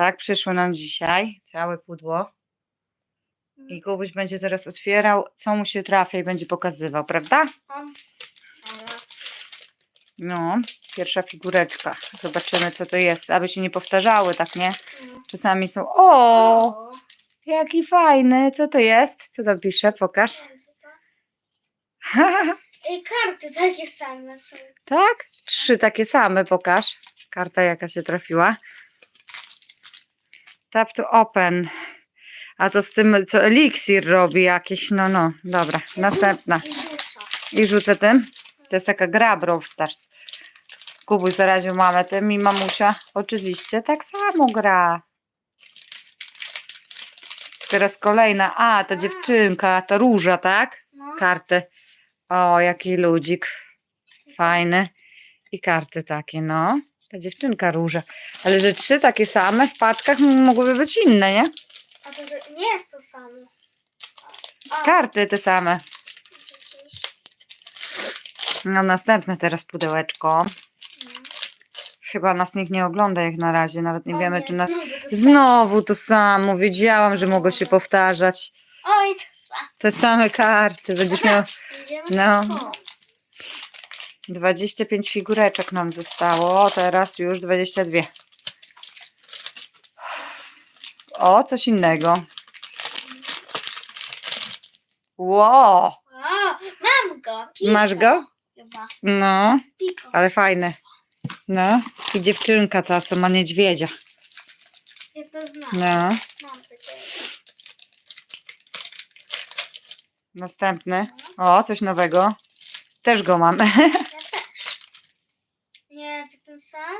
Tak, przyszło nam dzisiaj całe pudło. I Kubuś będzie teraz otwierał, co mu się trafia i będzie pokazywał, prawda? No, pierwsza figureczka. Zobaczymy, co to jest, aby się nie powtarzały, tak nie? No. Czasami są. O, jaki fajny! Co to jest? Co to pisze? Pokaż. Ej, karty takie same są. tak? Trzy takie same, pokaż. Karta, jaka się trafiła. Tap to open. A to z tym, co eliksir robi jakiś. No, no, dobra. Następna. I rzucę tym. To jest taka gra Brawl Stars. Kubuś zaraził mamę tym i mamusia oczywiście tak samo gra. Teraz kolejna. A, ta dziewczynka, ta róża, tak? No. Karty. O, jaki ludzik. Fajny. I karty takie, no. Ta dziewczynka róża. Ale że trzy takie same w paczkach mogłyby być inne, nie? A to, to nie jest to samo. A, Karty te same. przecież. No, następne teraz pudełeczko. No. Chyba nas nikt nie ogląda jak na razie, nawet nie O wiemy, czy nas. znowu to samo. Znowu to samo, wiedziałam, że mogło się powtarzać. Oj, to samo. Te same karty, będziesz miał No. szybko. 25 figureczek nam zostało, teraz już 22. O, coś innego. Ło, O, mam go. Masz go? Chyba. No, Piko. ale fajny. No, i dziewczynka ta, co ma niedźwiedzia. Ja to znam. No, Mam następny. O, coś nowego. Też go mam. Ja też. Nie, czy ten sam?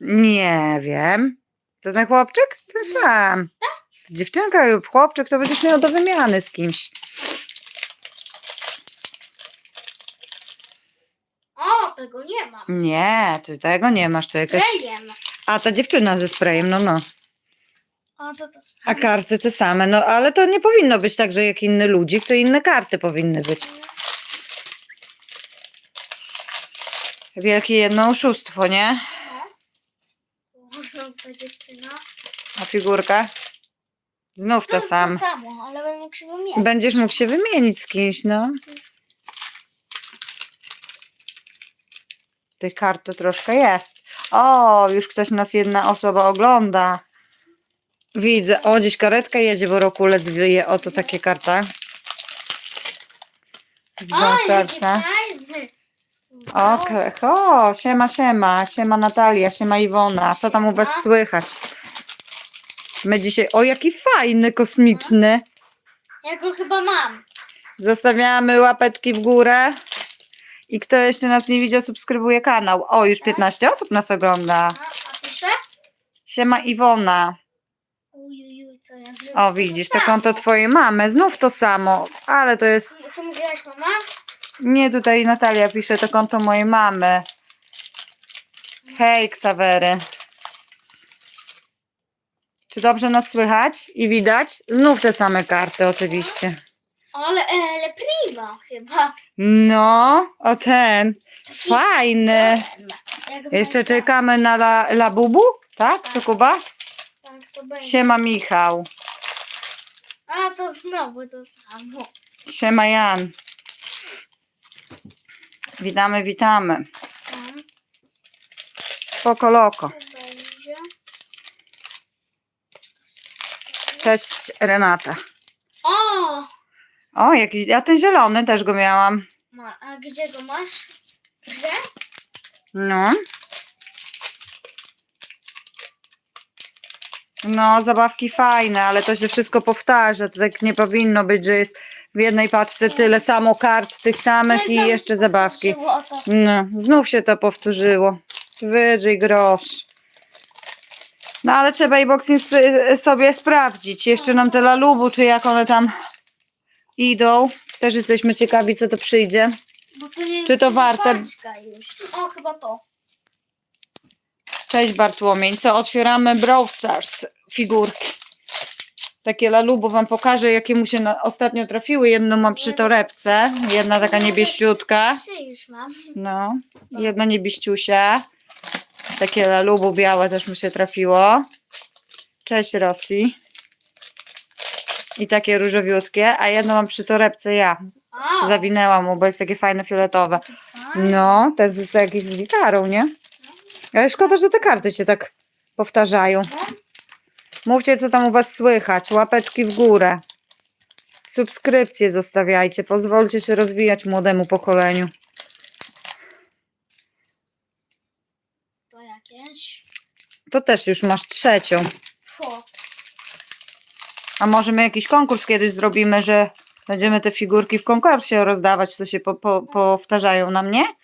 Nie wiem. To ten chłopczyk? Ten sam. To dziewczynka lub chłopczyk to będziesz miał do wymiany z kimś. O, tego nie mam. Nie, ty tego nie masz, to jakaś... Klejem. A ta dziewczyna ze sprayem, no no. O, to to samo. A karty te same, no ale to nie powinno być tak, że jak inny ludzik, to inne karty powinny być. Wielkie jedno oszustwo, nie? Dziewczyna. A figurka? Znów To to jest sam. to samo, ale będę mógł się wymienić. Będziesz mógł się wymienić z kimś, no. To Tych kart to troszkę jest. O, już ktoś nas jedna osoba ogląda. Widzę. O, gdzieś karetka jedzie, bo Rokulec wyje. Oto takie karta. Z O, Brawl jaki Starsa. fajny. Okej, o, siema, siema, siema Natalia, siema Iwona. Co tam u was słychać? My dzisiaj, o jaki fajny, kosmiczny. Ja go chyba mam. Zostawiamy łapeczki w górę. I kto jeszcze nas nie widział, subskrybuje kanał. O, już 15 osób nas ogląda. A, a pisze? Siema Iwona. Ujujuj, co ja? O, widzisz, to konto twojej mamy. Znów to samo, ale to jest. Co mówiłaś, mama? Nie, tutaj Natalia pisze, to konto mojej mamy. Hej, Ksawery. Czy dobrze nas słychać i widać? Znów te same karty, oczywiście. Ale, ale prima chyba. No, o ten. Fajny. Jak Jeszcze czekamy na la, Labubu, tak? To Kuba? Tak, to będzie. Siema Michał. A, to znowu to samo. Siema Jan. Witamy, witamy. Tam Spoko loko. Cześć Renata. O! O, jakiś, ja ten zielony też go miałam. Ma, a gdzie go masz? Gdzie? No. No, zabawki fajne, ale to się wszystko powtarza. To tak nie powinno być, że jest w jednej paczce tyle samo kart, tych samych i jeszcze zabawki. No, znów się to powtórzyło. Wydrzyj grosz. No ale trzeba i boxing sobie sprawdzić. Jeszcze nam te lalubu, czy jak one tam idą. Też jesteśmy ciekawi, co to przyjdzie. To Czy to warte? O, chyba to. Cześć Bartłomiej. Co, otwieramy Brawl Stars figurki. Takie lalubo wam pokażę, jakie mu się na, ostatnio trafiły. Jedną mam przy torebce, jedna taka niebieściutka. Trzy już mam. No, jedna niebieściusia. Takie lalubu białe też mu się trafiło. Cześć Rosji. I takie różowiutkie, a jedno mam przy torebce ja. Zawinęłam mu, bo jest takie fajne fioletowe. No, to jest to jakieś z gitarą, nie? Ale szkoda, że te karty się tak powtarzają. Mówcie, co tam u was słychać. Łapeczki w górę. Subskrypcje zostawiajcie. Pozwólcie się rozwijać młodemu pokoleniu. To jakieś. To też już masz trzecią. Fo. A może my jakiś konkurs kiedyś zrobimy, że będziemy te figurki w konkursie rozdawać, co się po, po, powtarzają na mnie?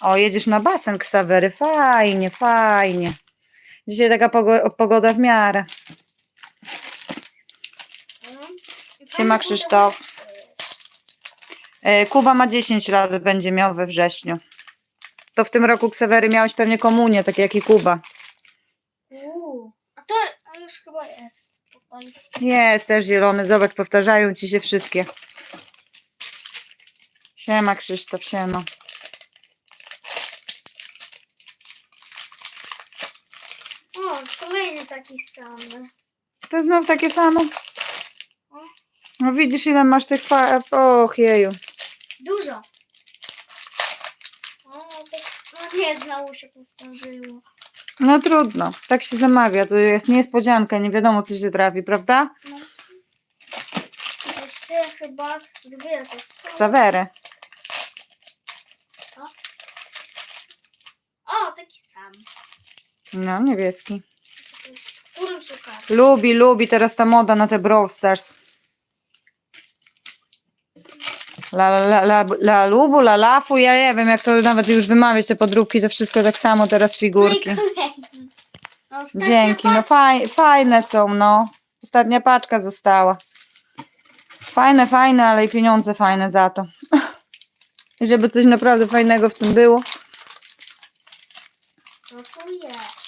O, jedziesz na basen, Ksawery. Fajnie, fajnie. Dzisiaj taka pogo- pogoda w miarę. Siema, Krzysztof. E, Kuba ma 10 lat, będzie miał we wrześniu. To w tym roku Ksawery miałeś pewnie komunię, tak jak i Kuba. Uuu. A to a już chyba jest tutaj. Jest też zielony, zobacz, powtarzają ci się wszystkie. Siema Krzysztof, siema. O, jest kolejny taki samy. To znów takie samo? No widzisz ile masz tych fa... Och jeju. Dużo. O, no nie, znowu się powtórzyło. No trudno, tak się zamawia, to jest niespodzianka, nie wiadomo co się trafi, prawda? No. Jeszcze chyba dwie to są. Ksawery. O, taki sam. No, niebieski. Lubi, lubi teraz ta moda na te Brawl Stars. La, la, la, la, lubu, la lafu, ja nie wiem jak to nawet już wymawiać te podróbki, to wszystko tak samo teraz figurki. Dzięki, no faj, fajne są, no. Ostatnia paczka została. Fajne, fajne, ale i pieniądze fajne za to. I żeby coś naprawdę fajnego w tym było. Co tu jest?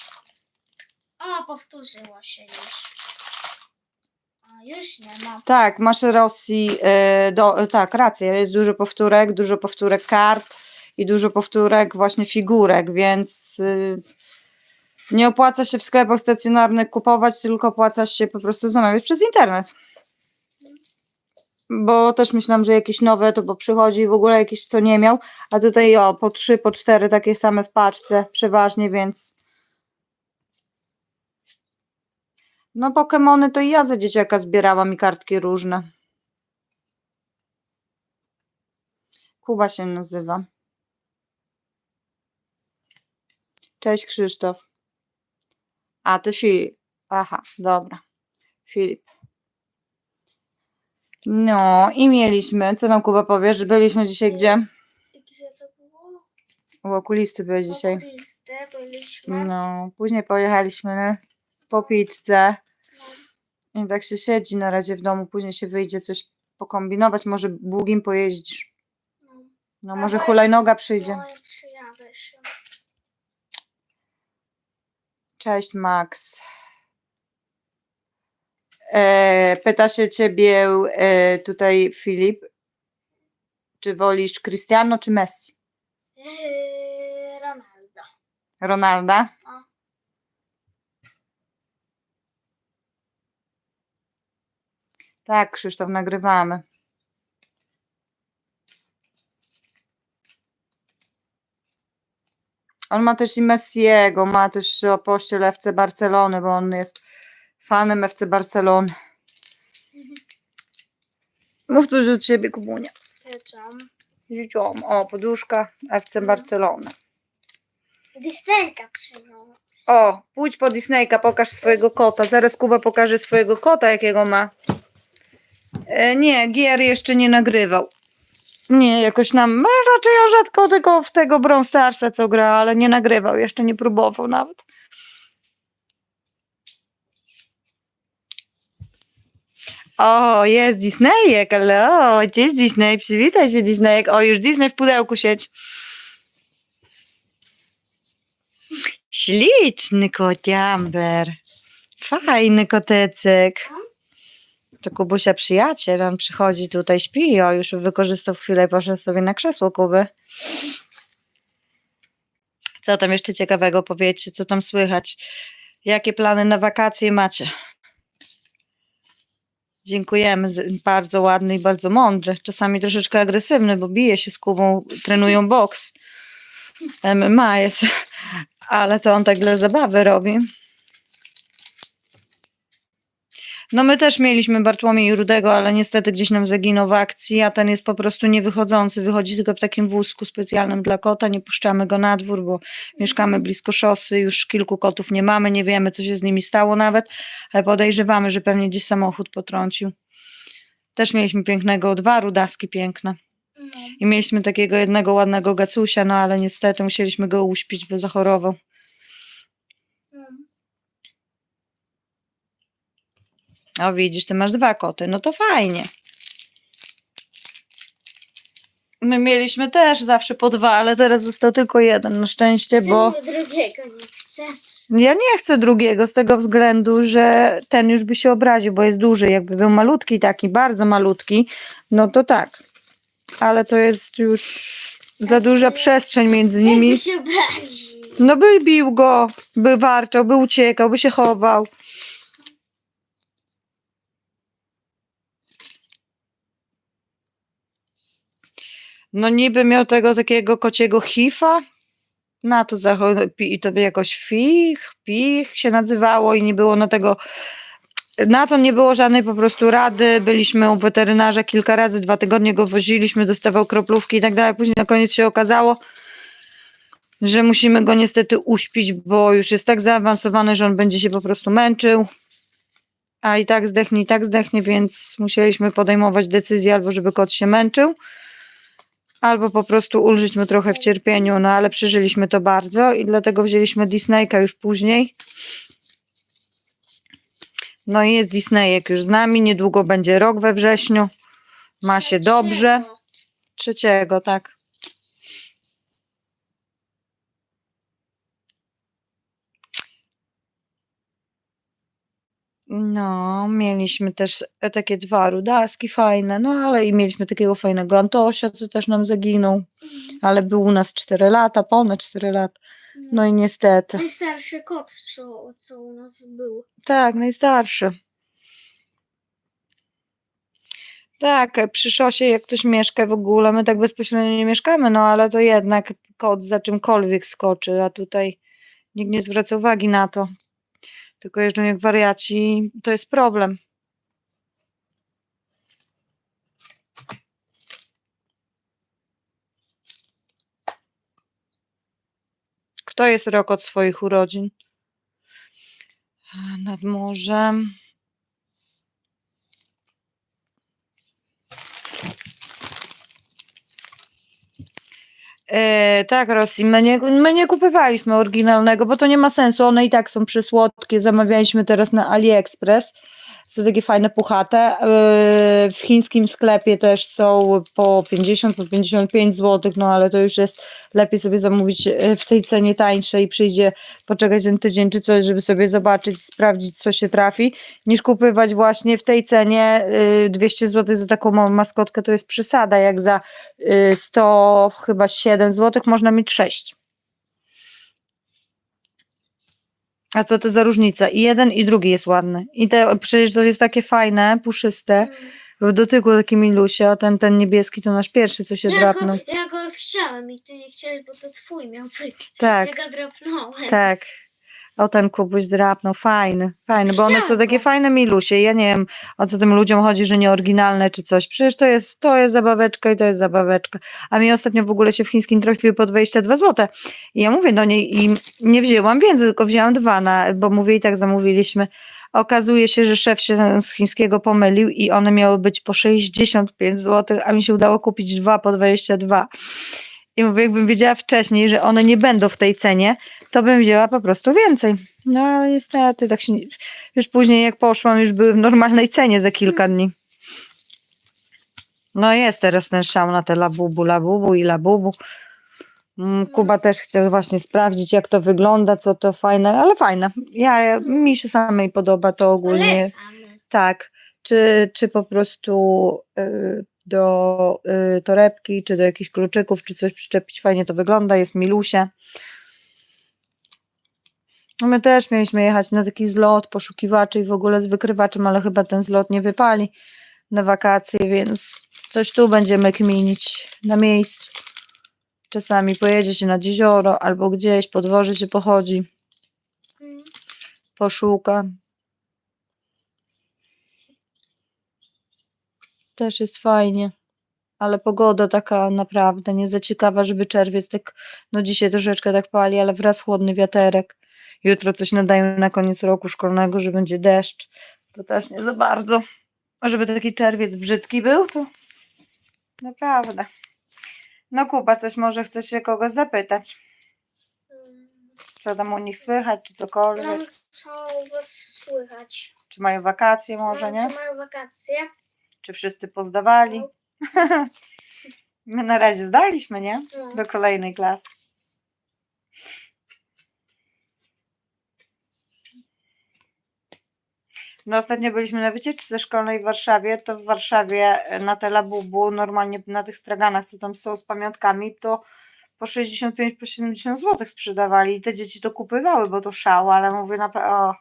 Powtórzyło się już. A, już nie ma. Tak, masz Rosji, e, do, e, tak, rację, jest dużo powtórek, dużo powtórek kart i dużo powtórek właśnie figurek, więc y, nie opłaca się w sklepach stacjonarnych kupować, tylko opłaca się po prostu zamawiać przez internet. Bo też myślałam, że jakieś nowe to bo przychodzi w ogóle jakieś co nie miał, a tutaj o, po trzy, po cztery takie same w paczce przeważnie, więc no Pokemony to i ja za dzieciaka zbierałam i kartki różne. Kuba się nazywa. Cześć Krzysztof. A ty Filip. Aha, dobra. Filip. No i mieliśmy, co nam Kuba powie, że byliśmy dzisiaj gdzie? Gdzie to było? U okulisty byłeś dzisiaj. Okulistę byliśmy. No, później pojechaliśmy po pizzę. I tak się siedzi na razie w domu, później się wyjdzie coś pokombinować, może bługim pojeździsz. No. Może hulajnoga przyjdzie. Cześć Max. E, pyta się ciebie e, tutaj Filip, czy wolisz Cristiano czy Messi? Yy, Ronaldo. Ronalda? O. Tak, Krzysztof, nagrywamy. On ma też i Messiego, ma też o pościel FC Barcelony, bo on jest fanem FC Barcelony. Mów coś od siebie, Kubunia. Syczam. Życiom. O, poduszka FC Barcelony. Disneyka przyniosła. O, pójdź po Disneyka, pokaż swojego kota. Zaraz Kuba pokaże swojego kota, jakiego ma. E, nie, Gier jeszcze nie nagrywał. Nie, jakoś nam, no, raczej ja rzadko tylko w tego Brawl Starsa co gra, ale nie nagrywał, jeszcze nie próbował nawet. O, jest Disneyek, hello, cześć Disney, przywitaj się Disneyek. O, już Disney w pudełku siedź. Śliczny kociamber. Fajny kotecek. To Kubusia przyjaciel, on przychodzi tutaj, śpi, o już wykorzystał chwilę i poszedł sobie na krzesło Kuby. Co tam jeszcze ciekawego powiedzcie, co tam słychać? Jakie plany na wakacje macie? Dziękujemy. Bardzo ładny i bardzo mądry. Czasami troszeczkę agresywny, bo bije się z Kubą, trenują boks. MMA jest, ale to on tak dla zabawy robi. No my też mieliśmy Bartłomiej Rudego, ale niestety gdzieś nam zaginął w akcji, a ten jest po prostu niewychodzący. Wychodzi tylko w takim wózku specjalnym dla kota, nie puszczamy go na dwór, bo mieszkamy blisko szosy, już kilku kotów nie mamy, nie wiemy co się z nimi stało nawet, ale podejrzewamy, że pewnie gdzieś samochód potrącił. Też mieliśmy pięknego, dwa rudaski piękne. No. I mieliśmy takiego jednego ładnego gacusia, no ale niestety musieliśmy go uśpić, bo zachorował. No. O widzisz, ty masz dwa koty, no to fajnie. My mieliśmy też zawsze po dwa, ale teraz został tylko jeden na szczęście, bo Czemu drugiego nie chcesz? ja nie chcę drugiego z tego względu, że ten już by się obraził, bo jest duży. Jakby był malutki taki, bardzo malutki, no to tak. Ale to jest już za duża przestrzeń między nimi. Jakby się obrazi. No by bił go, by warczał, by uciekał, by się chował. No niby miał tego takiego kociego hifa, na to zacho- pi- i to by jakoś fich, pich się nazywało i nie było na tego, na to nie było żadnej po prostu rady, byliśmy u weterynarza kilka razy, dwa tygodnie go woziliśmy, dostawał kroplówki i tak dalej, później na koniec się okazało, że musimy go niestety uśpić, bo już jest tak zaawansowany, że on będzie się po prostu męczył. A i tak zdechnie, i tak zdechnie, więc musieliśmy podejmować decyzję albo żeby kot się męczył, albo po prostu ulżyć mu trochę w cierpieniu, no ale przeżyliśmy to bardzo i dlatego wzięliśmy Disneyka już później. No i jest Disneyek już z nami, niedługo będzie rok we wrześniu. Ma się dobrze. Trzeciego. Trzeciego, tak. No, mieliśmy też e, takie dwa rudaski fajne, no ale i mieliśmy takiego fajnego Antosia, co też nam zaginął, ale był u nas 4 lata, ponad 4 lata. No i niestety. Najstarszy kot, co, co u nas był. Tak, najstarszy. Tak, przy szosie jak ktoś mieszka w ogóle, my tak bezpośrednio nie mieszkamy, no ale to jednak kot za czymkolwiek skoczy, a tutaj nikt nie zwraca uwagi na to. Tylko jeżdżą jak wariaci, to jest problem. Kto jest rok od swoich urodzin? Nad morzem. E, tak, Rosji. My nie, my nie kupywaliśmy oryginalnego, bo to nie ma sensu. One i tak są przysłodkie. Zamawialiśmy teraz na AliExpress. Są takie fajne, puchate. E, w chińskim sklepie też są po 50, po 55 zł, no ale to już jest lepiej sobie zamówić e, w tej cenie tańszej i przyjdzie poczekać ten tydzień czy coś, żeby sobie zobaczyć, sprawdzić, co się trafi, niż kupywać właśnie w tej cenie y, 200 zł za taką maskotkę, to jest przesada, jak za y, 100 chyba 7 zł można mieć 6. A co to za różnica? I jeden i drugi jest ładny. I te przecież to jest takie fajne, puszyste, w dotyku takie milusie, a ten, ten niebieski to nasz pierwszy, co się Ja go, drapnął. ja go chciałem i ty nie chciałeś, bo to twój miał być. Tak. Ja go drapnąłem. Tak. O ten kubuś drapnął, fajny, fajny, bo one są takie fajne milusie. Ja nie wiem, o co tym ludziom chodzi, że nie oryginalne czy coś. Przecież to jest, to jest zabaweczka i to jest zabaweczka. A mi ostatnio w ogóle się w chińskim trafiły po 22 zł. I ja mówię do niej i nie wzięłam więcej, tylko wzięłam dwa, na, bo mówię i tak zamówiliśmy. Okazuje się, że szef się z chińskiego pomylił i one miały być po 65 zł, a mi się udało kupić dwa po 22. I mówię, jakbym wiedziała wcześniej, że one nie będą w tej cenie, to bym wzięła po prostu więcej. No ale niestety, tak się nie... już później jak poszłam, już były w normalnej cenie za kilka dni. No jest teraz ten szał na te labubu, labubu i labubu. Mm, Kuba też chciał właśnie sprawdzić, jak to wygląda, co to fajne, ale fajne. Ja, mi się samej podoba to ogólnie. Polecamy. Tak, czy, czy po prostu y, do y, torebki, czy do jakichś kluczyków, czy coś przyczepić, fajnie to wygląda, jest milusie. No My też mieliśmy jechać na taki zlot poszukiwaczy i w ogóle z wykrywaczem, ale chyba ten zlot nie wypali na wakacje, więc coś tu będziemy kminić na miejscu. Czasami pojedzie się nad jezioro albo gdzieś, po dworze się pochodzi, Mm. poszuka. Też jest fajnie, ale pogoda taka naprawdę nie za ciekawa, żeby czerwiec tak, no dzisiaj troszeczkę tak pali, ale wraz chłodny wiaterek. Jutro coś nadają na koniec roku szkolnego, że będzie deszcz. To też nie za bardzo. A Żeby taki czerwiec brzydki był, to naprawdę. No Kuba, coś może chce się kogoś zapytać. Co tam u nich słychać, czy cokolwiek? Co u was słychać? Czy mają wakacje może, Nam, nie? Czy mają wakacje? Czy wszyscy pozdawali? My na razie zdaliśmy, nie? No. Do kolejnej klasy. No ostatnio byliśmy na wycieczce szkolnej w Warszawie, to w Warszawie e, na Telabubu, normalnie na tych straganach, co tam są z pamiątkami, to po 65, po 70 zł sprzedawali i te dzieci to kupywały, bo to szał, ale mówię naprawdę, o,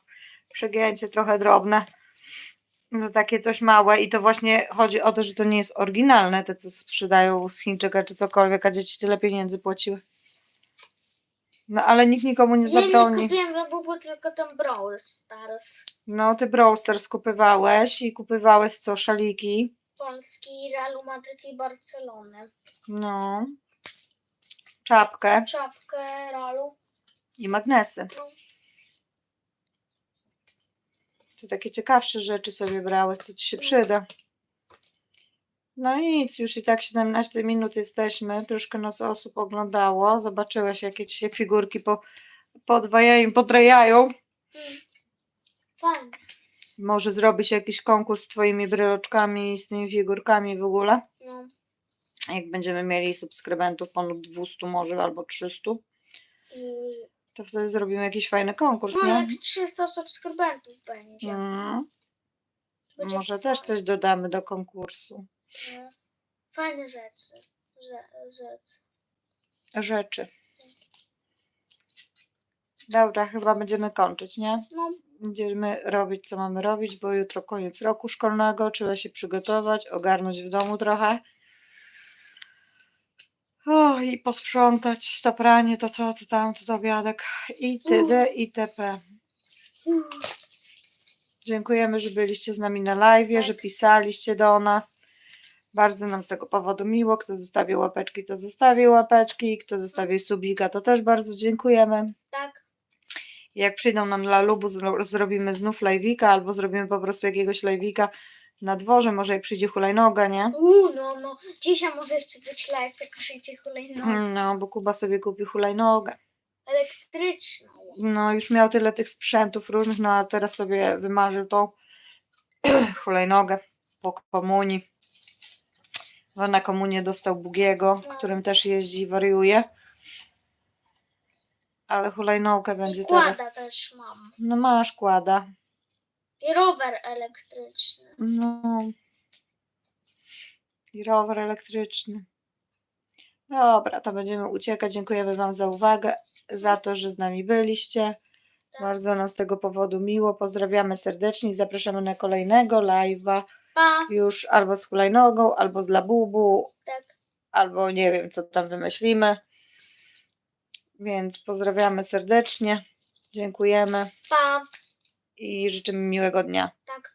przegięcie trochę drobne za takie coś małe i to właśnie chodzi o to, że to nie jest oryginalne, te co sprzedają z Chińczyka czy cokolwiek, a dzieci tyle pieniędzy płaciły. No ale nikt nikomu nie Ja nie zabroni. kupiłem na bubu, tylko tam Brawl Stars. No ty Brawl Stars kupywałeś i kupywałeś co, szaliki? Polski, Realu Madryt i Barcelony. No. Czapkę Czapkę Realu. i magnesy. No. To takie ciekawsze rzeczy sobie brałeś, co ci się przyda. No nic, już i tak 17 minut jesteśmy. Troszkę nas osób oglądało. Zobaczyłeś, jakie ci się figurki po, podwajają, potrajają. Mm. Fajnie. Może zrobić jakiś konkurs z twoimi bryloczkami i z tymi figurkami w ogóle. No. Jak będziemy mieli subskrybentów ponad 200 może albo 300, I... to wtedy zrobimy jakiś fajny konkurs, No, nie? jak 300 subskrybentów będzie. Mm, Będzie może też coś dodamy do konkursu. no. Fajne rzeczy. Że, rzeczy. Rzeczy. Dobra, chyba będziemy kończyć, nie? No, Będziemy robić, co mamy robić, bo jutro koniec roku szkolnego. Trzeba się przygotować, ogarnąć w domu trochę. O, i posprzątać to pranie, to co, to tam, to, to obiadek. I td, i tp. mm, Dziękujemy, że byliście z nami na live, że Tak. pisaliście do nas. Bardzo nam z tego powodu miło. Kto zostawił łapeczki, to zostawił łapeczki. Kto zostawił subika, to też bardzo dziękujemy. tak. Jak przyjdą nam dla lubu, zro- zrobimy znów live'ika albo zrobimy po prostu jakiegoś live'ika na dworze, może jak przyjdzie hulajnoga, nie? Uuu, no, no. Dzisiaj może jeszcze być live, jak przyjdzie hulajnoga. No, bo Kuba sobie kupi hulajnogę. Elektryczną. No, już miał tyle tych sprzętów różnych, no a teraz sobie wymarzył tą hulajnogę po komunii. Bo na komunię dostał Bugiego, No. którym też jeździ i wariuje. Ale hulajnogę będzie I kłada teraz. też mam. No masz kłada. I rower elektryczny. No. I rower elektryczny. Dobra, to będziemy uciekać. Dziękujemy Wam za uwagę, za to, że z nami byliście. Bardzo nam z tego powodu miło. Pozdrawiamy serdecznie i zapraszamy na kolejnego live'a. Pa, Już albo z hulajnogą, albo z labubu, tak. albo nie wiem, co tam wymyślimy. Więc pozdrawiamy serdecznie. Dziękujemy Pa i życzę miłego dnia. Tak.